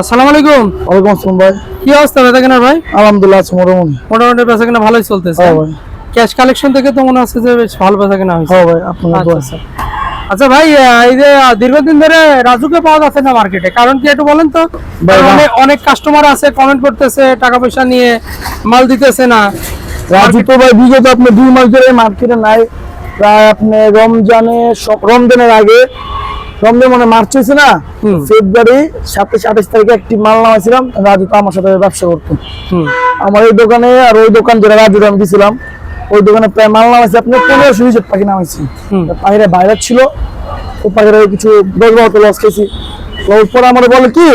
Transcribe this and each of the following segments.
আসসালামু আলাইকুম। ওয়ালাইকুম আসসালাম ভাই। কি অবস্থা বেচা কেনার ভাই? আলহামদুলিল্লাহ আছে মোটামুটি। মোটামুটি বেচা কেনা ভালোই চলতেছে। হ্যাঁ ভাই। ক্যাশ কালেকশন থেকে তো মনে হচ্ছে যে বেশ ভালো বেচা কেনা হয়েছে। হ্যাঁ ভাই আপনার আচ্ছা, দোয়া। আচ্ছা। আচ্ছা ভাই এই যে দীর্ঘদিন ধরে রাজুকে পাওয়া যাচ্ছে না মার্কেটে। কারণ কি একটু বলেন তো? অনেক অনেক কাস্টমার আছে কমেন্ট করতেছে টাকা পয়সা নিয়ে মাল দিতেছে না। রাজু তো ভাই বিগত আপনি দুই মাস ধরে মার্কেটে নাই। প্রায় আপনি রমজানে রমজানের আগে রমজান মানে মার্চ হয়েছে না ফেব্রুয়ারি সাতাশ আঠাশ তারিখে একটি মাল নামাইছিলাম রাজু তো আমার সাথে ব্যবসা করতো। আমার এই দোকানে আর ওই দোকান যেটা রাজুর আমি দিছিলাম। ওই দোকানে প্রায় মাল নামাইছে আপনি পনেরোশো হিসেব পাখি নামাইছি। পাখিরা বাইরে ছিল ও পাখিরা কিছু দশ লস খেয়েছি। ওর পরে আমার বলে কি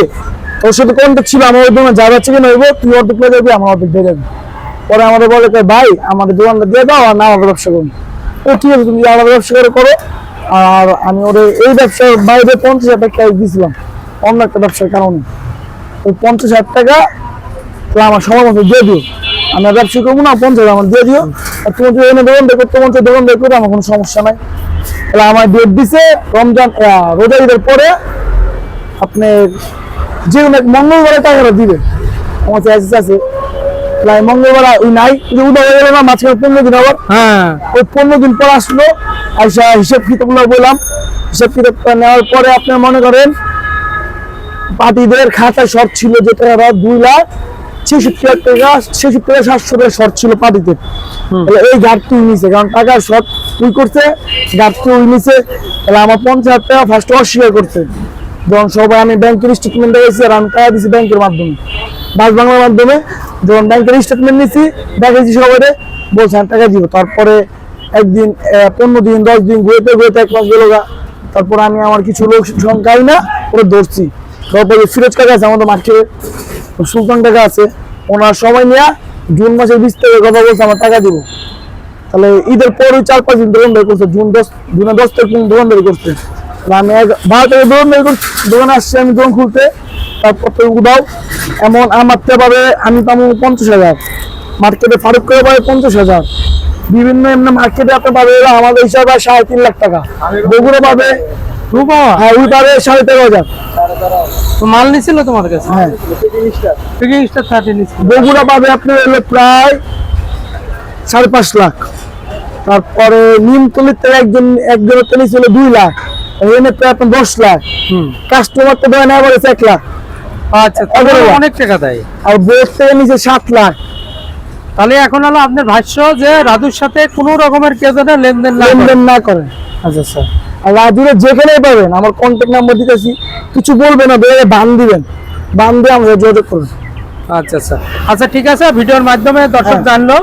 ওর সাথে কন্ট্যাক্ট ছিল আমার ওই দোকানে যা যাচ্ছে কিনা হইব তুই অর্ধেক পেয়ে যাবি আমার অর্ধেক দিয়ে যাবি পরে আমাদের বলে ভাই আমাদের দোকানটা দিয়ে দাও আর না আমাদের ব্যবসা করুন ও ঠিক আছে তুমি আলাদা ব্যবসা করে করো। আর আমি ওর এই ব্যবসার বাইরে পঞ্চাশ হাজার টাকা দিয়েছিলাম অন্য একটা ব্যবসার কারণে। ওই পঞ্চাশ হাজার টাকা তাহলে আমার সময় মতো দিয়ে দিও। আমি ব্যবসা করব না, পঞ্চাশ আমার দিয়ে দিও। আর তুমি যদি দোকান বের করতে মঞ্চে দোকান বের করো, আমার কোনো সমস্যা নাই। তাহলে আমার ডেট দিছে রমজান রোজা ঈদের পরে আপনি যে কোনো এক মঙ্গলবারে টাকাটা দিবে। আমার চাইছে আছে। মঙ্গলবার ওই নাই। উদয় হয়ে গেল না মাঝখানে পনেরো দিন আবার। হ্যাঁ। ওই পনেরো দিন পর আসলো আইসা হিসেব কিতাবগুলো বললাম। হিসেব নেওয়ার পরে আপনি মনে করেন পার্টিদের খাতায় শর্ট ছিল দুই লাখ ছেষট্টি লাখ টাকা ছেষট্টি টাকা সাতশো টাকা শর্ট ছিল পার্টিতে এই ঘাটতি নিছে কারণ টাকার শর্ট উই করছে ঘাটতি উই নিছে তাহলে আমার পঞ্চাশ হাজার টাকা ফার্স্ট অস্বীকার করছে। যখন সবাই আমি ব্যাংকের স্টেটমেন্ট দেখেছি আর আমি টাকা দিছি ব্যাংকের মাধ্যমে বাস বাংলার মাধ্যমে। যখন ব্যাংকের স্টেটমেন্ট নিছি দেখেছি সবাই বলছে আমি টাকা দিব। তারপরে একদিন পনেরো দিন, দশ দিন ঘুরতে ঘুরতে এক মাস গেল তারপর আমি আমার কিছু লোক সংখ্যাই না, ওরা ধরছি। তারপরে ফিরোজ কাকা আছে আমাদের মার্কেটে সুলতান টাকা আছে। ওনার সময় নিয়ে জুন মাসের বিশ তারিখে কথা বলছে, আমার টাকা দিব। তাহলে ঈদের পর ওই চার পাঁচ দিন দোকানদারি করছে, জুন দশ, জুনে দশ তারিখ পর্যন্ত দোকানদারি করছে। আমি এক বারো তারিখে দোকানদারি করছি, দোকানে আসছি আমি দোকান খুলতে, তারপর তো উদাও এমন আমার তে পাবে আমি পাবো পঞ্চাশ হাজার। মার্কেটে ফারুক করে পাবে পঞ্চাশ হাজার। বিভিন্ন এমনি মার্কেটে আপনি পাবে আমাদের হিসাবে সাড়ে তিন লাখ টাকা। বগুড়া পাবে হ্যাঁ ওই পাবে সাড়ে তেরো হাজার। তো মাল নিছিল তোমার কাছে? হ্যাঁ। বগুড়া পাবে আপনার হলো প্রায় সাড়ে পাঁচ লাখ। তারপরে নিমতলির থেকে একজন একজনের তেলে ছিল দুই লাখ। এখানে প্রায় আপনার দশ লাখ। কাস্টমার তো দেয় না বলেছে এক লাখ। আচ্ছা অনেক টাকা দেয়। আর বোর্ড থেকে নিচে সাত লাখ। তাহলে এখন হলো আপনার ভাষ্য যে রাজুর সাথে কোনো রকমের কেউ যেন লেনদেন না করে। লেনদেন না করেন আচ্ছা আচ্ছা। আর রাজুরে যেখানেই পাবেন আমার কন্ট্যাক্ট নাম্বার দিতেছি কিছু বলবেন না বেড়ে বান দিবেন। বান দিয়ে আমাদের যোগাযোগ করবেন আচ্ছা আচ্ছা। আচ্ছা ঠিক আছে ভিডিওর মাধ্যমে দর্শক হ্যাঁ। জানলো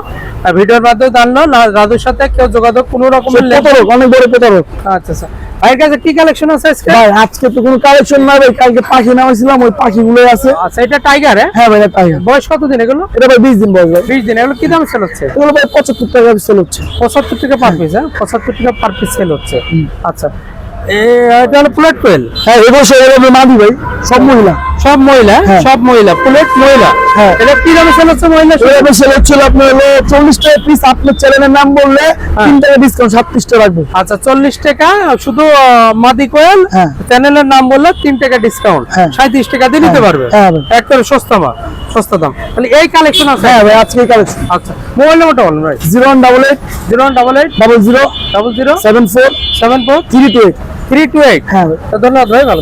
আর ভিডিওর মাধ্যমে জানলো রাজুর সাথে কেউ যোগাযোগ কোনো রকমের লেনদেন অনেক বড় প্রতারক। আচ্ছা আচ্ছা। ভাইয়ের কাছে কি কালেকশন আছে আজকে? ভাই আজকে তো কোনো কালেকশন না ভাই কালকে পাখি নামাইছিলাম ওই পাখিগুলোই আছে। আচ্ছা এটা টাইগার হ্যাঁ? হ্যাঁ ভাই টাইগার বয়স কতদিন এগুলো? এটা ভাই বিশ দিন বয়স ভাই। বিশ দিন এগুলো কি দাম সেল হচ্ছে? এগুলো ভাই পঁচাত্তর টাকা সেল হচ্ছে। পঁচাত্তর টাকা পার পিস হ্যাঁ? পঁচাত্তর টাকা পার পিস সেল হচ্ছে। আচ্ছা। এটা হলো প্লেট কোয়েল হ্যাঁ এবছর এভাবে মাদি ভাই সব মহিলা। সব মহিলা হ্যাঁ। সব মহিলা প্লেট মহিলা। হ্যাঁ। এটা কি দামে সেল হচ্ছে মহিলা? এভাবে সেল হচ্ছিল আপনার হলো চল্লিশ টাকা পিস আপনার চ্যানেলের নাম বললে তিন টাকা ডিসকাউন্ট সাতত্রিশ টাকা রাখব। আচ্ছা চল্লিশ টাকা শুধু মাদি কোয়েল হ্যাঁ। চ্যানেলের নাম বললে তিন টাকা ডিসকাউন্ট হ্যাঁ। সাঁত্রিশ টাকা দিয়ে নিতে হ্যাঁ, পারবে। হ্যাঁ ভাই। একবারে সস্তা মা সস্তা দাম। তাহলে এই কালেকশন আছে? হ্যাঁ ভাই আজকে কালেকশন আচ্ছা মোবাইল নাম্বারটা বলুন ভাই। Zero one double eight zero one double eight double zero double zero seven four seven four three two eight. Three two eight. হ্যাঁ ধন্যবাদ ভাই ভালো।